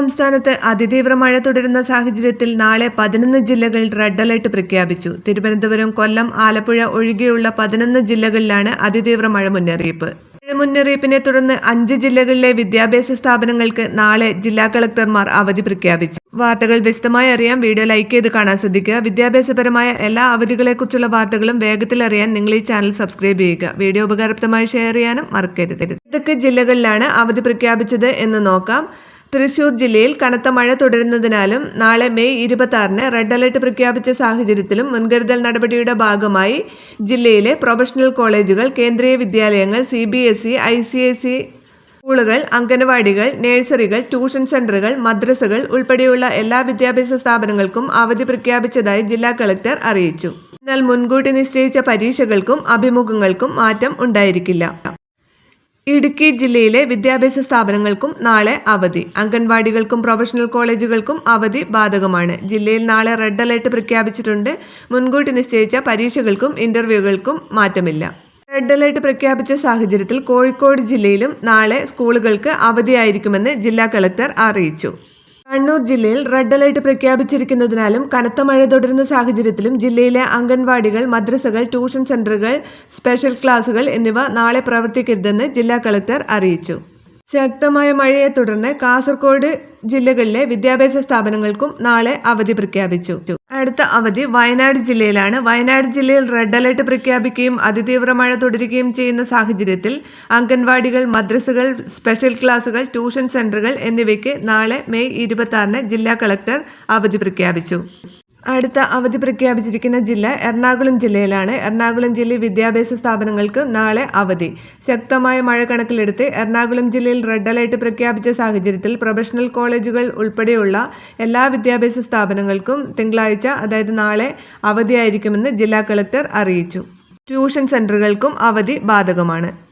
സംസ്ഥാനത്ത് അതിതീവ്ര മഴ തുടരുന്ന സാഹചര്യത്തിൽ നാളെ പതിനൊന്ന് ജില്ലകളിൽ റെഡ് അലർട്ട് പ്രഖ്യാപിച്ചു. തിരുവനന്തപുരം കൊല്ലം ആലപ്പുഴ ഒഴികെയുള്ള പതിനൊന്ന് ജില്ലകളിലാണ് അതിതീവ്ര മഴ മുന്നറിയിപ്പ്. മഴ മുന്നറിയിപ്പിനെ തുടർന്ന് അഞ്ച് ജില്ലകളിലെ വിദ്യാഭ്യാസ സ്ഥാപനങ്ങൾക്ക് നാളെ ജില്ലാ കളക്ടർമാർ അവധി പ്രഖ്യാപിച്ചു. വാർത്തകൾ വിശദമായി അറിയാൻ വീഡിയോ ലൈക്ക് ചെയ്ത് കാണാൻ ശ്രദ്ധിക്കുക. വിദ്യാഭ്യാസപരമായ എല്ലാ അവധികളെക്കുറിച്ചുള്ള വാർത്തകളും വേഗത്തിൽ അറിയാൻ നിങ്ങൾ ഈ ചാനൽ സബ്സ്ക്രൈബ് ചെയ്യുക. വീഡിയോ ഉപകാരപ്രദമായി ഷെയർ ചെയ്യാനും മറക്കരുത് ഏതൊക്കെ ജില്ലകളിലാണ് അവധി പ്രഖ്യാപിച്ചത് എന്ന് നോക്കാം. തൃശൂർ ജില്ലയിൽ കനത്ത മഴ തുടരുന്നതിനാലും നാളെ മെയ് ഇരുപത്തി ആറിന് റെഡ് അലർട്ട് പ്രഖ്യാപിച്ച സാഹചര്യത്തിലും മുൻകരുതൽ നടപടിയുടെ ഭാഗമായി ജില്ലയിലെ പ്രൊഫഷണൽ കോളേജുകൾ കേന്ദ്രീയ വിദ്യാലയങ്ങൾ C B S E I C S E സ്കൂളുകൾ അംഗനവാടികൾ നഴ്സറികൾ ട്യൂഷൻ സെന്ററുകൾ മദ്രസകൾ ഉൾപ്പെടെയുള്ള എല്ലാ വിദ്യാഭ്യാസ സ്ഥാപനങ്ങൾക്കും അവധി പ്രഖ്യാപിച്ചതായി ജില്ലാ കളക്ടർ അറിയിച്ചു. എന്നാൽ മുൻകൂട്ടി നിശ്ചയിച്ച പരീക്ഷകൾക്കും അഭിമുഖങ്ങൾക്കും മാറ്റം ഉണ്ടായിരിക്കില്ല. ഇടുക്കി ജില്ലയിലെ വിദ്യാഭ്യാസ സ്ഥാപനങ്ങൾക്കും നാളെ അവധി. അംഗൻവാടികൾക്കും പ്രൊഫഷണൽ കോളേജുകൾക്കും അവധി ബാധകമാണ്. ജില്ലയിൽ നാളെ റെഡ് അലർട്ട് പ്രഖ്യാപിച്ചിട്ടുണ്ട്. മുൻകൂട്ടി നിശ്ചയിച്ച പരീക്ഷകൾക്കും ഇന്റർവ്യൂകൾക്കും മാറ്റമില്ല. റെഡ് അലർട്ട് പ്രഖ്യാപിച്ച സാഹചര്യത്തിൽ കോഴിക്കോട് ജില്ലയിലും നാളെ സ്കൂളുകൾക്ക് അവധിയായിരിക്കുമെന്ന് ജില്ലാ കളക്ടർ അറിയിച്ചു. കണ്ണൂർ ജില്ലയിൽ റെഡ് അലർട്ട് പ്രഖ്യാപിച്ചിരിക്കുന്നതിനാലും കനത്ത മഴ തുടരുന്ന സാഹചര്യത്തിലും ജില്ലയിലെ അംഗൻവാടികൾ മദ്രസകൾ ട്യൂഷൻ സെന്ററുകൾ സ്പെഷ്യൽ ക്ലാസുകൾ എന്നിവ നാളെ പ്രവർത്തിക്കരുതെന്ന് ജില്ലാ കളക്ടർ അറിയിച്ചു. ശക്തമായ മഴയെ തുടർന്ന് കാസർഗോഡ് ജില്ലകളിലെ വിദ്യാഭ്യാസ സ്ഥാപനങ്ങൾക്കും നാളെ അവധി പ്രഖ്യാപിച്ചു. അടുത്ത അവധി വയനാട് ജില്ലയിലാണ്. വയനാട് ജില്ലയിൽ റെഡ് അലർട്ട് പ്രഖ്യാപിക്കുകയും അതിതീവ്ര മഴ തുടരുകയും ചെയ്യുന്ന സാഹചര്യത്തിൽ അംഗൻവാടികൾ മദ്രസകൾ സ്പെഷ്യൽ ക്ലാസുകൾ ട്യൂഷൻ സെന്ററുകൾ എന്നിവയ്ക്ക് നാളെ മെയ് ഇരുപത്തി ജില്ലാ കളക്ടർ അവധി പ്രഖ്യാപിച്ചു. അടുത്ത അവധി പ്രഖ്യാപിച്ചിരിക്കുന്ന ജില്ല എറണാകുളം ജില്ലയിലാണ്. എറണാകുളം ജില്ലയിൽ വിദ്യാഭ്യാസ സ്ഥാപനങ്ങൾക്ക് നാളെ അവധി. ശക്തമായ മഴ കണക്കിലെടുത്ത് എറണാകുളം ജില്ലയിൽ റെഡ് അലർട്ട് പ്രഖ്യാപിച്ച സാഹചര്യത്തിൽ പ്രൊഫഷണൽ കോളേജുകൾ ഉൾപ്പെടെയുള്ള എല്ലാ വിദ്യാഭ്യാസ സ്ഥാപനങ്ങൾക്കും തിങ്കളാഴ്ച അതായത് നാളെ അവധിയായിരിക്കുമെന്ന് ജില്ലാ കളക്ടർ അറിയിച്ചു. ട്യൂഷൻ സെന്ററുകൾക്കും അവധി ബാധകമാണ്.